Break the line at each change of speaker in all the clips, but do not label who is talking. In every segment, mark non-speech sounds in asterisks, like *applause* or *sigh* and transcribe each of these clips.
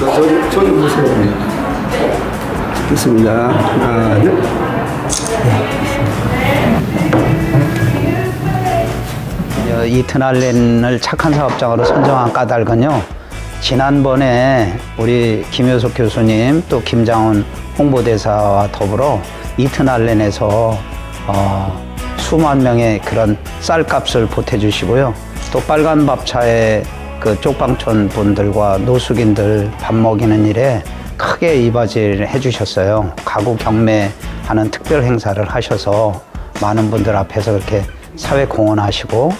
저좀 보세요. 좋습니다. 하나, 둘.
어, 이트날렌을 착한 사업장으로 선정한 까닭은요. 지난번에 우리 김효석 교수님 또 김장훈 홍보대사와 더불어 이트날렌에서 어, 수만 명의 그런 쌀값을 보태주시고요. 또 빨간 밥차에 그 쪽방촌 분들과 노숙인들 밥 먹이는 일에 크게 이바지를 해주셨어요. 가구 경매하는 특별 행사를 하셔서 많은 분들 앞에서 그렇게 사회 공헌하시고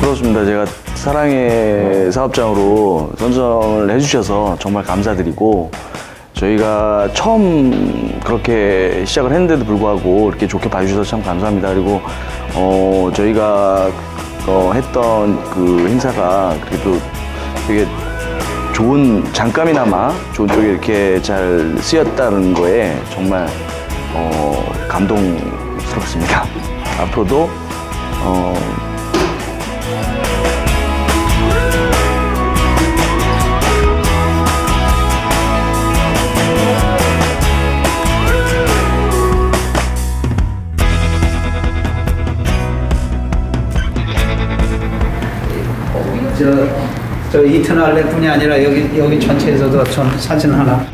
그렇습니다. 제가 사랑의 사업장으로 선정을 해주셔서 정말 감사드리고 저희가 처음 그렇게 시작을 했는데도 불구하고 이렇게 좋게 봐주셔서 참 감사합니다. 그리고 어 저희가 어 했던 그 행사가 그래도 되게 좋은 잠깐이나마 좋은 쪽에 이렇게 잘 쓰였다는 거에 정말 어 감동스럽습니다. *laughs* 앞으로도 어
저, 저 이트날렌뿐이 아니라 여기 여기 전체에서도 전 사진 하나.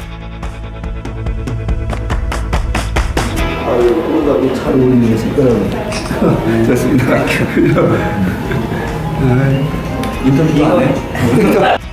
아유, 꼬다고 잘 어울리는 색깔하네. 좋습니다.
인터뷰 안 해?